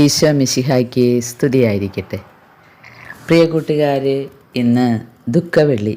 ഈശോ മിശിഹായ്ക്ക് സ്തുതിയായിരിക്കട്ടെ. പ്രിയ കൂട്ടുകാർ ഇന്ന് ദുഃഖവെള്ളി.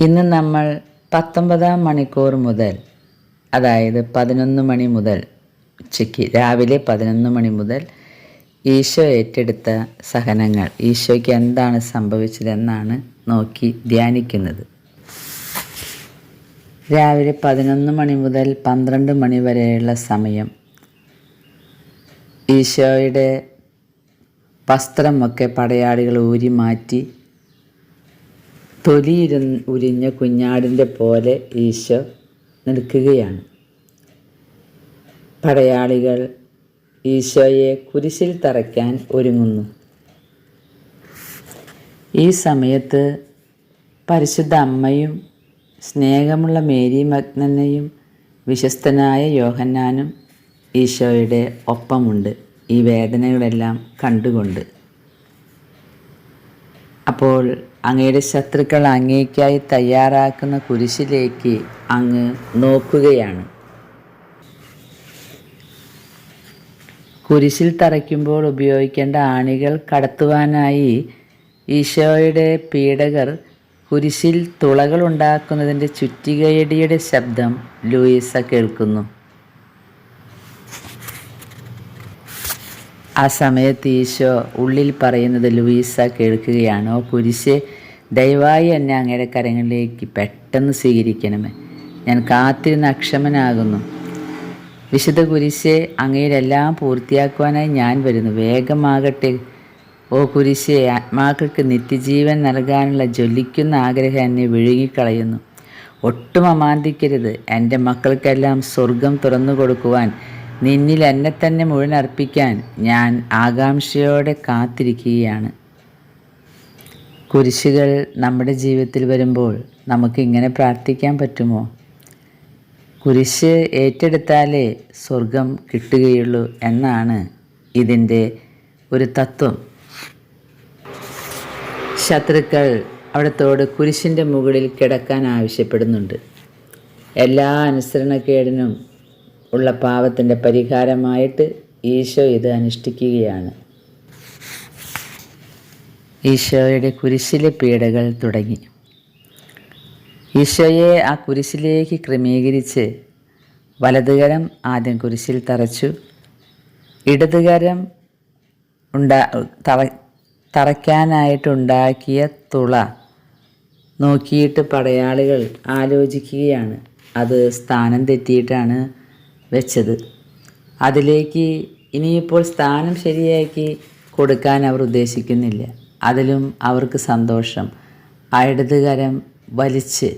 ഇന്ന് നമ്മൾ പത്തൊമ്പതാം മണിക്കൂർ മുതൽ അതായത് പതിനൊന്ന് മണി മുതൽ ഉച്ചയ്ക്ക് രാവിലെ പതിനൊന്ന് മണി മുതൽ ഈശോ ഏറ്റെടുത്ത സഹനങ്ങൾ ഈശോയ്ക്ക് എന്താണ് സംഭവിച്ചതെന്നാണ് നോക്കി ധ്യാനിക്കുന്നത്. രാവിലെ പതിനൊന്ന് മണി മുതൽ പന്ത്രണ്ട് മണി വരെയുള്ള സമയം ഈശോയുടെ വസ്ത്രമൊക്കെ പടയാളികൾ ഊരി മാറ്റി തൊലിയിരു ഉരിഞ്ഞ കുഞ്ഞാടിന്റെ പോലെ ഈശോ നിൽക്കുകയാണ്. പടയാളികൾ ഈശോയെ കുരിശിൽ തറയ്ക്കാൻ ഒരുങ്ങുന്നു. ഈ സമയത്ത് പരിശുദ്ധ അമ്മയും സ്നേഹമുള്ള മേരി മഗ്നനെയും വിശ്വസ്തനായ യോഹന്നാനും ഈശോയുടെ ഒപ്പമുണ്ട്. ഈ വേദനകളെല്ലാം കണ്ടുകൊണ്ട്. അപ്പോൾ അങ്ങയുടെ ശത്രുക്കൾ അങ്ങേക്കായി തയ്യാറാക്കുന്ന കുരിശിലേക്ക് അങ്ങ് നോക്കുകയാണ്. കുരിശിൽ തറയ്ക്കുമ്പോൾ ഉപയോഗിക്കേണ്ട ആണികൾ കടത്തുവാനായി ഈശോയുടെ പീഡകർ കുരിശിൽ തുളകൾ ഉണ്ടാക്കുന്നതിന്റെ ചുറ്റികയടിയുടെ ശബ്ദം ലൂയിസ കേൾക്കുന്നു. ആ സമയത്ത് ഈശോ ഉള്ളിൽ പറയുന്നത് ലൂയിസ കേൾക്കുകയാണ് കുരിശ് ദയവായി എന്നെ അങ്ങയുടെ കരങ്ങളിലേക്ക് പെട്ടെന്ന് സ്വീകരിക്കണമേ. ഞാൻ കാത്തിരുന്ന് അക്ഷമനാകുന്നു. വിശുദ്ധ കുരിശെ അങ്ങയിലെല്ലാം പൂർത്തിയാക്കുവാനായി ഞാൻ വരുന്നു. വേഗമാകട്ടെ. ഓ കുരിശെ ആത്മാക്കൾക്ക് നിത്യജീവൻ നൽകാനുള്ള ജ്വലിക്കുന്ന ആഗ്രഹം എന്നെ വിഴുങ്ങിക്കളയുന്നു. ഒട്ടും അമാന്തിക്കരുത്. എന്റെ മക്കൾക്കെല്ലാം സ്വർഗം തുറന്നു കൊടുക്കുവാൻ നിന്നിൽ എന്നെ തന്നെ മുഴുവൻ അർപ്പിക്കാൻ ഞാൻ ആകാംക്ഷയോടെ കാത്തിരിക്കുകയാണ്. കുരിശുകൾ നമ്മുടെ ജീവിതത്തിൽ വരുമ്പോൾ നമുക്ക് ഇങ്ങനെ പ്രാർത്ഥിക്കാൻ പറ്റുമോ? കുരിശ് ഏറ്റെടുത്താലേ സ്വർഗം കിട്ടുകയുള്ളൂ എന്നാണ് ഇതിന്റെ ഒരു തത്വം. ശത്രുക്കൾ അവിടത്തോട് കുരിശിന്റെ മുകളിൽ കിടക്കാൻ ആവശ്യപ്പെടുന്നുണ്ട്. എല്ലാ അനുസരണക്കേടിനും ഉള്ള പാവത്തിന്റെ പരിഹാരമായിട്ട് ഈശോ ഇത് അനുഷ്ഠിക്കുകയാണ്. ഈശോയുടെ കുരിശിലെ പീഡകൾ തുടങ്ങി. ഈശോയെ ആ കുരിശിലേക്ക് ക്രമീകരിച്ച് വലതുകരം ആദ്യം കുരിശിൽ തറച്ചു. ഇടതുകരം ഉണ്ടാ തറ തറയ്ക്കാനായിട്ടുണ്ടാക്കിയ തുള നോക്കിയിട്ട് പടയാളികൾ ആലോചിക്കുകയാണ്. അത് സ്ഥാനം തെറ്റിയിട്ടാണ് വെച്ചത്. അതിലേക്ക് ഇനിയിപ്പോൾ സ്ഥാനം ശരിയാക്കി കൊടുക്കാൻ അവർ ഉദ്ദേശിക്കുന്നില്ല. അതിലും അവർക്ക് സന്തോഷം. ആ ഇടതുകരം വലിച്ച്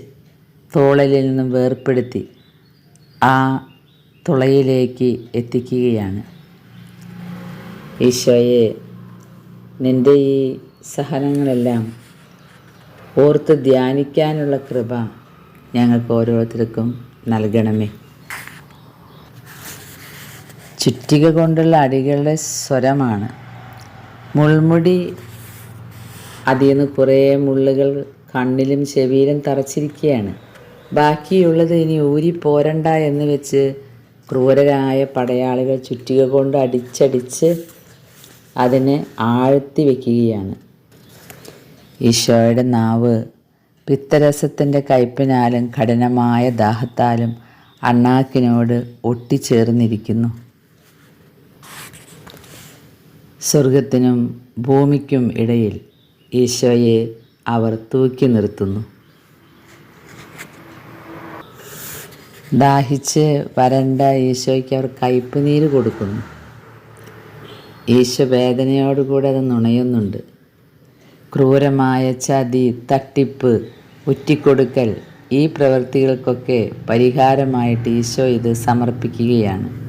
തോളലിൽ നിന്നും വേർപ്പെടുത്തി ആ തുളയിലേക്ക് എത്തിക്കുകയാണ്. ഈശോയെ നിന്റെ ഈ സഹനങ്ങളെല്ലാം ഓർത്ത് ധ്യാനിക്കാനുള്ള കൃപ ഞങ്ങൾക്ക് ഓരോരുത്തർക്കും നൽകണമേ. ചുറ്റിക കൊണ്ടുള്ള അടികളുടെ സ്വരമാണ്. മുൾമുടി അതിൽ കുറേ മുള്ളുകൾ കണ്ണിലും ചെവിയിലും തറച്ചിരിക്കുകയാണ് ബാക്കിയുള്ളത് ഇനി ഊരി പോരണ്ട എന്ന് വെച്ച് ക്രൂരരായ പടയാളികൾ ചുറ്റിക കൊണ്ട് അടിച്ചടിച്ച് അതിനെ ആഴ്ത്തി വയ്ക്കുകയാണ് ഈശോയുടെ നാവ് പിത്തരസത്തിന്റെ കയ്പിനാലും കഠിനമായ ദാഹത്താലും അണ്ണാക്കിനോട് ഒട്ടിച്ചേർന്നിരിക്കുന്നു. സ്വർഗത്തിനും ഭൂമിക്കും ഇടയിൽ ഈശോയെ അവർ തൂക്കി നിർത്തുന്നു. ദാഹിച്ച് വരണ്ട ഈശോയ്ക്ക് അവർ കയ്പ് നീര് കൊടുക്കുന്നു. ഈശോ വേദനയോടുകൂടെ അത് നുണയുന്നുണ്ട്. ക്രൂരമായ ചതി തട്ടിപ്പ് ഉറ്റിക്കൊടുക്കൽ ഈ പ്രവൃത്തികൾക്കൊക്കെ പരിഹാരമായിട്ട് ഈശോ ഇത് സമർപ്പിക്കുകയാണ്.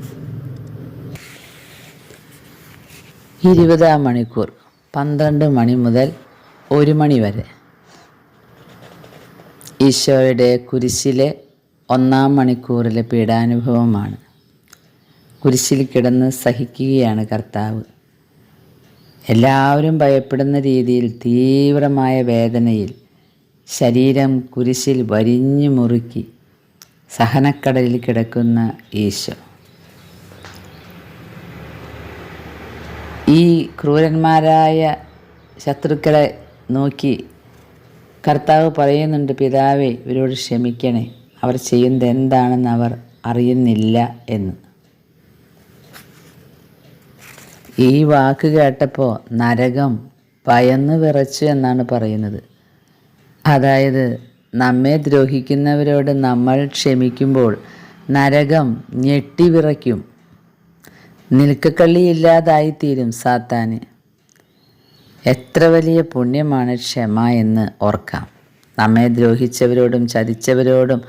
ഇരുപതാം മണിക്കൂർ പന്ത്രണ്ട് മണി മുതൽ ഒരു മണി വരെ. ഈശോയുടെ കുരിശിലെ ഒന്നാം മണിക്കൂറിലെ പീഡാനുഭവമാണ്. കുരിശിൽ കിടന്ന് സഹിക്കുകയാണ് കർത്താവ്. എല്ലാവരും ഭയപ്പെടുന്ന രീതിയിൽ തീവ്രമായ വേദനയിൽ ശരീരം കുരിശിൽ വരിഞ്ഞു മുറുക്കി സഹനക്കടലിൽ കിടക്കുന്ന ഈശോ. ഈ ക്രൂരന്മാരായ ശത്രുക്കളെ നോക്കി കർത്താവ് പറയുന്നുണ്ട് പിതാവേ ഇവരോട് ക്ഷമിക്കണേ. അവർ ചെയ്യുന്നത് എന്താണെന്ന് അവർ അറിയുന്നില്ല എന്ന്. ഈ വാക്ക് കേട്ടപ്പോൾ നരകം ഭയന്ന് വിറച്ചു എന്നാണ് പറയുന്നത്. അതായത് നമ്മെ ദ്രോഹിക്കുന്നവരോട് നമ്മൾ ക്ഷമിക്കുമ്പോൾ നരകം ഞെട്ടിവിറയ്ക്കും നിൽക്കക്കള്ളിയില്ലാതായിത്തീരും സാത്താന്. എത്ര വലിയ പുണ്യമാണ് ക്ഷമ എന്ന് ഓർക്കാം. നമ്മെ ദ്രോഹിച്ചവരോടും ചതിച്ചവരോടും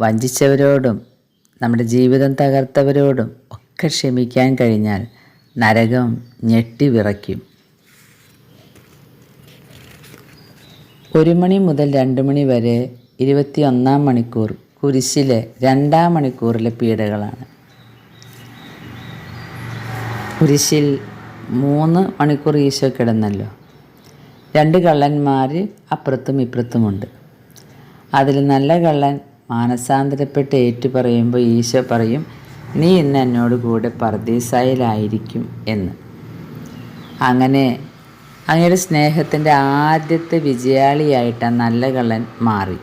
വഞ്ചിച്ചവരോടും നമ്മുടെ ജീവിതം തകർത്തവരോടും ഒക്കെ ക്ഷമിക്കാൻ കഴിഞ്ഞാൽ നരകം ഞെട്ടി വിറയ്ക്കും. ഒരു മണി മുതൽ രണ്ട് മണി വരെ ഇരുപത്തിയൊന്നാം മണിക്കൂർ കുരിശിലെ രണ്ടാം മണിക്കൂറിലെ പീഡകളാണ്. കുരിശിൽ മൂന്ന് മണിക്കൂർ ഈശോ കിടന്നല്ലോ. രണ്ട് കള്ളന്മാർ അപ്പുറത്തും ഇപ്പുറത്തുമുണ്ട് അതിൽ നല്ല കള്ളൻ മാനസാന്തരപ്പെട്ട് ഏറ്റു പറയുമ്പോൾ ഈശോ പറയും നീ ഇന്ന് എന്നോട് കൂടെ പർദീസായിലായിരിക്കും എന്ന്. അങ്ങനെ അങ്ങയുടെ സ്നേഹത്തിന്റെ ആദ്യത്തെ വിജയാളിയായിട്ട് നല്ല കള്ളൻ മാറി.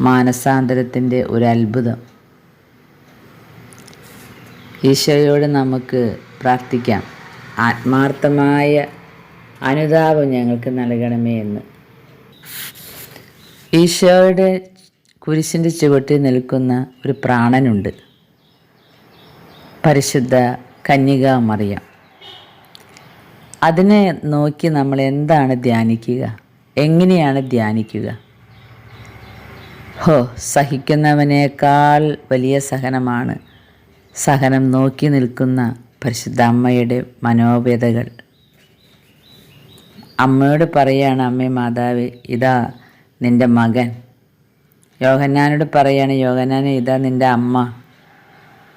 മാനസാന്തരത്തിന്റെ ഒരു അത്ഭുതം. ഈശോയോട് നമുക്ക് പ്രാർത്ഥിക്കാം. ആത്മാർത്ഥമായ അനുതാപം ഞങ്ങൾക്ക് നൽകണമേ എന്ന്. ഈശോയുടെ കുരിശിന്റെ ചുവട്ടിൽ നിൽക്കുന്ന ഒരു പ്രാണനുണ്ട്. പരിശുദ്ധ കന്യക മറിയം. അതിനെ നോക്കി നമ്മൾ എന്താണ് ധ്യാനിക്കുക? എങ്ങനെയാണ് ധ്യാനിക്കുക? ഹോ സഹിക്കുന്നവനേക്കാൾ വലിയ സഹനമാണ് സഹനം നോക്കി നിൽക്കുന്ന പരിശുദ്ധ അമ്മയുടെ മനോവ്യതകൾ അമ്മയോട് പറയാണ് അമ്മേ മാതാവ് ഇതാ നിന്റെ മകൻ. യോഹന്നാനോട് പറയാണ് യോഹന്നാനെ ഇതാ നിന്റെ അമ്മ.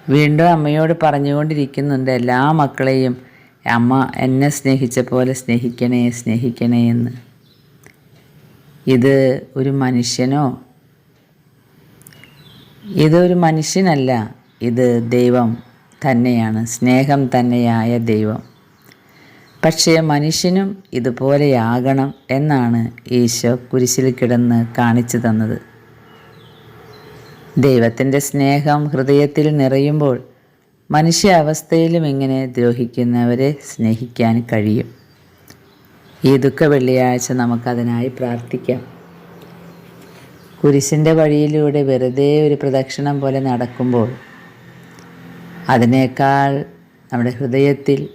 വീണ്ടും അമ്മയോട് പറഞ്ഞുകൊണ്ടിരിക്കുന്നുണ്ട് എല്ലാ മക്കളെയും അമ്മ എന്നെ സ്നേഹിച്ച പോലെ സ്നേഹിക്കണേ സ്നേഹിക്കണേ എന്ന്. ഇത് ഒരു മനുഷ്യനോ? ഇതൊരു മനുഷ്യനല്ല ഇത് ദൈവം തന്നെയാണ് സ്നേഹം തന്നെയായ ദൈവം. പക്ഷേ മനുഷ്യനും ഇതുപോലെയാകണം എന്നാണ് ഈശോ കുരിശിൽ കിടന്ന് കാണിച്ചു തന്നത്. ദൈവത്തിന്റെ സ്നേഹം ഹൃദയത്തിൽ നിറയുമ്പോൾ മനുഷ്യ അവസ്ഥയിലും ഇങ്ങനെ ദ്രോഹിക്കുന്നവരെ സ്നേഹിക്കാൻ കഴിയും. ഈ ദുഃഖ വെള്ളിയാഴ്ച നമുക്കതിനായി പ്രാർത്ഥിക്കാം. കുരിശിന്റെ വഴിയിലൂടെ വെറുതെ ഒരു പ്രദക്ഷിണം പോലെ നടക്കുമ്പോൾ അതിനേക്കാൾ നമ്മുടെ ഹൃദയത്തിൽ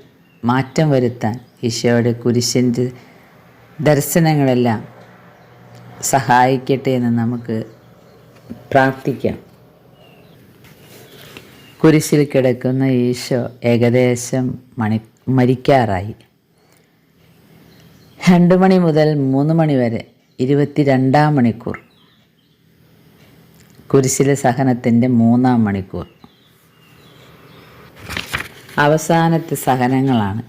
മാറ്റം വരുത്താൻ ഈശോയുടെ കുരിശിന്റെ ദർശനങ്ങളെല്ലാം സഹായിക്കട്ടെ എന്ന് നമുക്ക് പ്രാർത്ഥിക്കാം. കുരിശിൽ കിടക്കുന്ന ഈശോ ഏകദേശം മണി മരിക്കാറായി. രണ്ട് മണി മുതൽ മൂന്ന് മണി വരെ ഇരുപത്തിരണ്ടാം മണിക്കൂർ. കുരിശിലെ സഹനത്തിന്റെ മൂന്നാം മണിക്കൂർ. അവസാനത്തെ സഹനങ്ങളാണ്.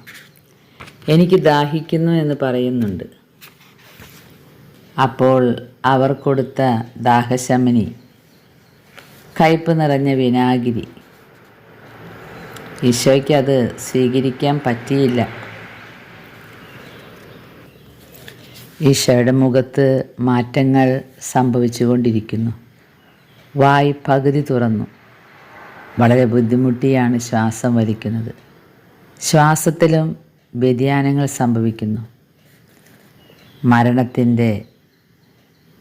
എനിക്ക് ദാഹിക്കുന്നു എന്ന് പറയുന്നുണ്ട്. അപ്പോൾ അവർ കൊടുത്ത ദാഹശമനി കയ്പ് നിറഞ്ഞ വിനാഗിരി. ഈശോയ്ക്ക് അത് സ്വീകരിക്കാൻ പറ്റിയില്ല. ഈശോയുടെ മുഖത്ത് മാറ്റങ്ങൾ സംഭവിച്ചുകൊണ്ടിരിക്കുന്നു. വായ് പകുതി തുറന്നു. വളരെ ബുദ്ധിമുട്ടിയാണ് ശ്വാസം വലിക്കുന്നത്. ശ്വാസത്തിലും വ്യതിയാനങ്ങൾ സംഭവിക്കുന്നു. മരണത്തിന്റെ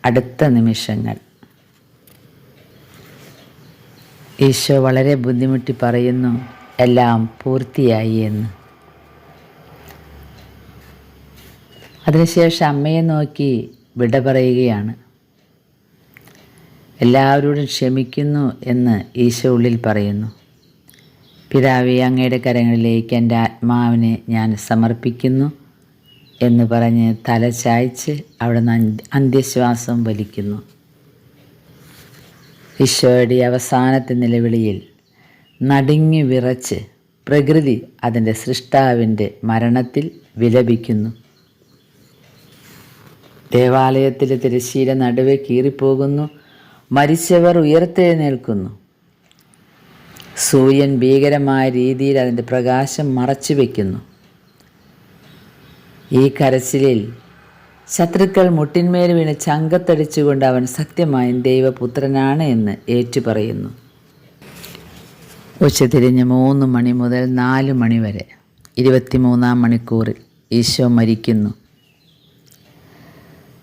അടുത്ത നിമിഷങ്ങൾ. ഈശോ വളരെ ബുദ്ധിമുട്ടി പറയുന്നു എല്ലാം പൂർത്തിയായി എന്ന്. അതിനുശേഷം അമ്മയെ നോക്കി വിട പറയുകയാണ്. എല്ലാവരോടും ക്ഷമിക്കുന്നു എന്ന് ഈശോ ഉള്ളിൽ പറയുന്നു. പിതാവി അങ്ങയുടെ കരങ്ങളിലേക്ക് എന്റെ ആത്മാവിനെ ഞാൻ സമർപ്പിക്കുന്നു എന്ന് പറഞ്ഞ് തല ചായ്ച്ച് നിന്ന് അന്ത്യശ്വാസം വലിക്കുന്നു. ഈശോയുടെ അവസാനത്തെ നിലവിളിയിൽ നടുങ്ങി വിറച്ച് പ്രകൃതി അതിന്റെ സൃഷ്ടാവിന്റെ മരണത്തിൽ വിലപിക്കുന്നു. ദേവാലയത്തിലെ തിരശ്ശീല നടുവെ കീറിപ്പോകുന്നു. മരിച്ചവർ ഉയർത്തെഴുന്നേൽക്കുന്നു. സൂര്യൻ ഭീകരമായ രീതിയിൽ അതിന്റെ പ്രകാശം മറച്ചു വയ്ക്കുന്നു ഈ കരച്ചിലിൽ ശത്രുക്കൾ മുട്ടിന്മേൽ വീണ് ചങ്കത്തടിച്ചുകൊണ്ട് അവൻ സത്യമായും ദൈവപുത്രനാണ് എന്ന് ഏറ്റുപറയുന്നു. ഉച്ചതിരിഞ്ഞ് മൂന്ന് മണി മുതൽ നാല് മണി വരെ ഇരുപത്തിമൂന്നാം മണിക്കൂറിൽ ഈശോ മരിക്കുന്നു.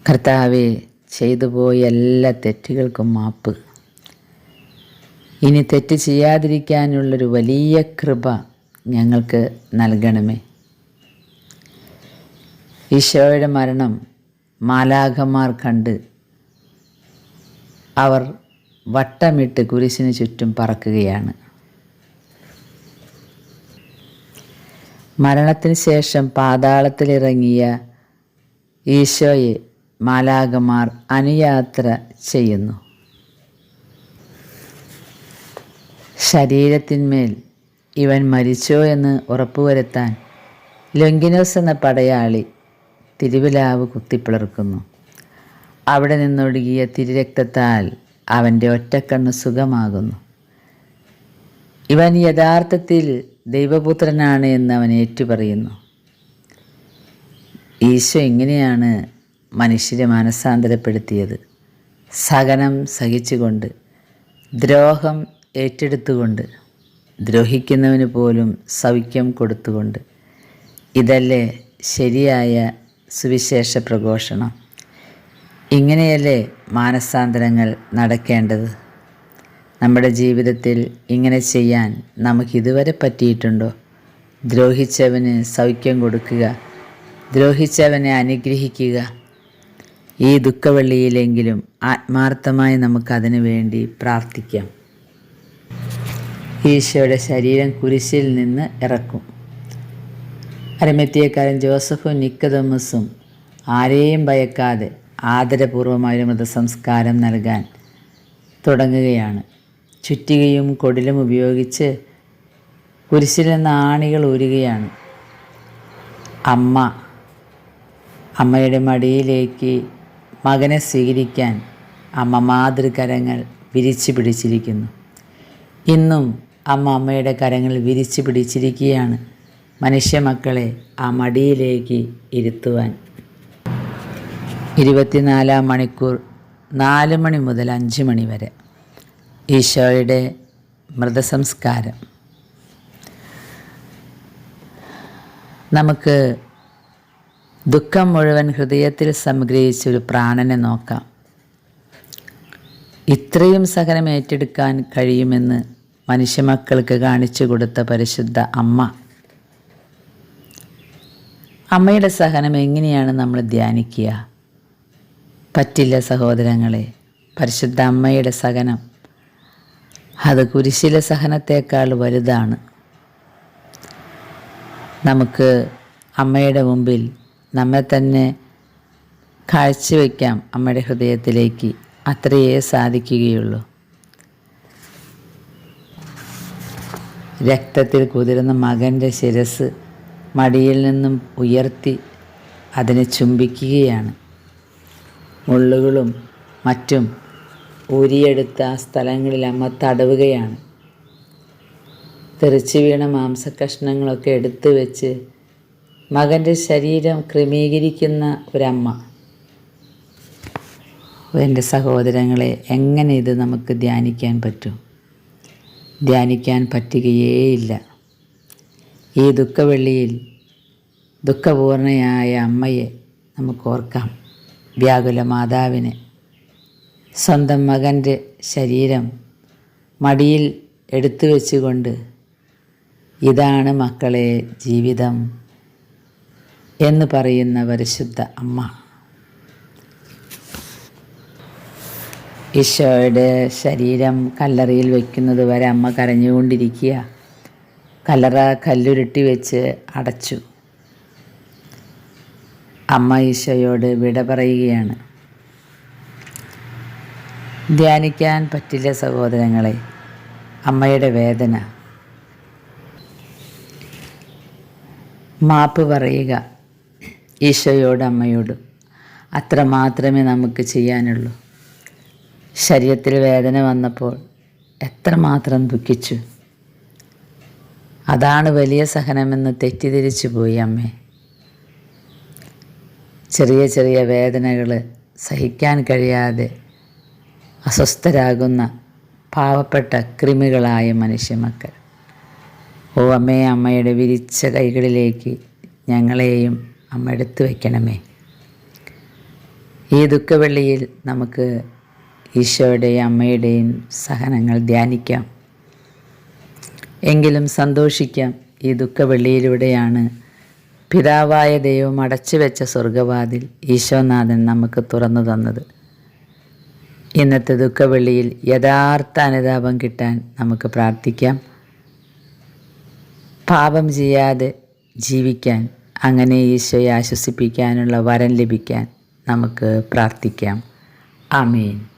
കർത്താവെ ചെയ്തു പോയ എല്ലാ തെറ്റുകൾക്കും മാപ്പ്. ഇനി തെറ്റ് ചെയ്യാതിരിക്കാനുള്ളൊരു വലിയ കൃപ ഞങ്ങൾക്ക് നൽകണമേ. ഈശോയുടെ മരണം മാലാഖമാർ കണ്ട് അവർ വട്ടമിട്ട് കുരിശിന് ചുറ്റും പറക്കുകയാണ്. മരണത്തിന് ശേഷം പാതാളത്തിലിറങ്ങിയ ഈശോയെ മാലാകമാർ അനുയാത്ര ചെയ്യുന്നു. ശരീരത്തിന്മേൽ ഇവൻ മരിച്ചോ എന്ന് ഉറപ്പുവരുത്താൻ ലൊങ്കിനോസ് എന്ന പടയാളി തിരുവിലാവ് കുത്തിപ്പിളർക്കുന്നു. അവിടെ നിന്നൊഴുകിയ തിരുരക്തത്താൽ അവന്റെ ഒറ്റക്കണ്ണ് സുഖമാകുന്നു. ഇവൻ യഥാർത്ഥത്തിൽ ദൈവപുത്രനാണ് എന്ന് അവൻ ഏറ്റുപറയുന്നു. ഈശോ എങ്ങനെയാണ് മനുഷ്യരെ മനസ്സാന്തരപ്പെടുത്തിയത് സഹനം സഹിച്ചുകൊണ്ട് ദ്രോഹം ഏറ്റെടുത്തുകൊണ്ട് ദ്രോഹിക്കുന്നവന് പോലും സൗഖ്യം കൊടുത്തുകൊണ്ട്. ഇതല്ലേ ശരിയായ സുവിശേഷ പ്രഘോഷണം? ഇങ്ങനെയല്ലേ മാനസാന്തരങ്ങൾ നടക്കേണ്ടത്? നമ്മുടെ ജീവിതത്തിൽ ഇങ്ങനെ ചെയ്യാൻ നമുക്ക് ഇതുവരെ പറ്റിയിട്ടുണ്ടോ? ദ്രോഹിച്ചവന് സൗഖ്യം കൊടുക്കുക ദ്രോഹിച്ചവനെ അനുഗ്രഹിക്കുക ഈ ദുഃഖവെള്ളിയിലെങ്കിലും ആത്മാർത്ഥമായി നമുക്കതിനു വേണ്ടി പ്രാർത്ഥിക്കാം. ഈശോയുടെ ശരീരം കുരിശിൽ നിന്ന് ഇറക്കും. അരമെത്തിയക്കാരൻ ജോസഫും നിക്കതമസും ആരെയും ഭയക്കാതെ ആദരപൂർവമായ മൃതസംസ്കാരം നൽകാൻ തുടങ്ങുകയാണ്. ചുറ്റികയും കൊടിലും ഉപയോഗിച്ച് കുരിശിൽ നിന്ന് ആണികൾ ഊരുകയാണ്. അമ്മ അമ്മയുടെ മടിയിലേക്ക് മകനെ സ്വീകരിക്കാൻ അമ്മ മാതൃകരങ്ങൾ വിരിച്ചു പിടിച്ചിരിക്കുന്നു. ഇന്നും അമ്മ അമ്മയുടെ കരങ്ങൾ വിരിച്ചു പിടിച്ചിരിക്കുകയാണ്. മനുഷ്യമക്കളെ ആ മടിയിലേക്ക് ഇരുത്തുവാൻ. ഇരുപത്തിനാലാം മണിക്കൂർ നാല് മണി മുതൽ അഞ്ച് മണി വരെ. ഈശോയുടെ മൃതസംസ്കാരം. നമുക്ക് ദുഃഖം മുഴുവൻ ഹൃദയത്തിൽ സംഗ്രഹിച്ച് ഒരു പ്രാണനെ നോക്കാം. ഇത്രയും സഹനം ഏറ്റെടുക്കാൻ കഴിയുമെന്ന് മനുഷ്യമക്കൾക്ക് കാണിച്ചു കൊടുത്ത പരിശുദ്ധ അമ്മ. അമ്മയുടെ സഹനം എങ്ങനെയാണ് നമ്മൾ ധ്യാനിക്കുക? പറ്റില്ല സഹോദരങ്ങളെ പരിശുദ്ധ അമ്മയുടെ സഹനം. അത് കുരിശിലെ സഹനത്തേക്കാൾ വലുതാണ്. നമുക്ക് അമ്മയുടെ മുമ്പിൽ നമ്മെ തന്നെ കാഴ്ചവെക്കാം അമ്മയുടെ ഹൃദയത്തിലേക്ക്. അത്രയേ സാധിക്കുകയുള്ളൂ. രക്തത്തിൽ കുതിരുന്ന മകന്റെ ശിരസ് മടിയിൽ നിന്നും ഉയർത്തി അതിനെ ചുംബിക്കുകയാണ്. മുള്ളുകളും മറ്റും ഊരിയെടുത്ത ആ സ്ഥലങ്ങളിൽ അമ്മ തടവുകയാണ്. തെറിച്ചു വീണ മാംസക്കഷ്ണങ്ങളൊക്കെ എടുത്തു വെച്ച് മകന്റെ ശരീരം ക്രമീകരിക്കുന്ന ഒരമ്മ. എന്റെ സഹോദരങ്ങളെ എങ്ങനെ ഇത് നമുക്ക് ധ്യാനിക്കാൻ പറ്റും? ധ്യാനിക്കാൻ പറ്റുകയേയില്ല. ഈ ദുഃഖവെള്ളിയിൽ ദുഃഖപൂർണയായ അമ്മയെ നമുക്ക് ഓർക്കാം. വ്യാകുല മാതാവിനെ. സ്വന്തം മകന്റെ ശരീരം മടിയിൽ എടുത്തു വെച്ചുകൊണ്ട് ഇതാണ് മക്കളെ ജീവിതം. എന്ന് പറയുന്ന പരിശുദ്ധ അമ്മ. ഈശോയുടെ ശരീരം കല്ലറയിൽ വയ്ക്കുന്നത് വരെ അമ്മ കരഞ്ഞുകൊണ്ടിരിക്കുക. കല്ലറ കല്ലുരുട്ടി വെച്ച് അടച്ചു. അമ്മ ഈശോയോട് വിട പറയുകയാണ്. ധ്യാനിക്കാൻ പറ്റില്ല സഹോദരങ്ങളെ അമ്മയുടെ വേദന. മാപ്പ് പറയുക. ഈശോയോട് അമ്മയോടും അത്ര മാത്രമേ നമുക്ക് ചെയ്യാനുള്ളൂ. ശരീരത്തിൽ വേദന വന്നപ്പോൾ എത്രമാത്രം ദുഃഖിച്ചു. അതാണ് വലിയ സഹനമെന്ന് തെറ്റിദ്ധരിച്ചു പോയി അമ്മേ. ചെറിയ ചെറിയ വേദനകൾ സഹിക്കാൻ കഴിയാതെ അസ്വസ്ഥരാകുന്ന പാവപ്പെട്ട കൃമികളായ മനുഷ്യമക്കൾ. ഓ അമ്മയെ അമ്മയുടെ വിരിച്ച കൈകളിലേക്ക് ഞങ്ങളെയും അമ്മ എടുത്തു വയ്ക്കണമേ ഈ ദുഃഖവെള്ളിയിൽ നമുക്ക് ഈശോയുടെയും അമ്മയുടെയും സഹനങ്ങൾ ധ്യാനിക്കാം. എങ്കിലും സന്തോഷിക്കാം ഈ ദുഃഖവെള്ളിയിലൂടെയാണ് പിതാവായ ദൈവം അടച്ചു വെച്ച സ്വർഗവാതിൽ ഈശോനാഥൻ നമുക്ക് തുറന്നു തന്നത്. ഇന്നത്തെ ദുഃഖവെള്ളിയിൽ യഥാർത്ഥ അനുതാപം കിട്ടാൻ നമുക്ക് പ്രാർത്ഥിക്കാം. പാപം ചെയ്യാതെ ജീവിക്കാൻ അങ്ങനെ ഈശോയെ ആശ്വസിപ്പിക്കാനുള്ള വരം ലഭിക്കാൻ നമുക്ക് പ്രാർത്ഥിക്കാം. ആമേൻ.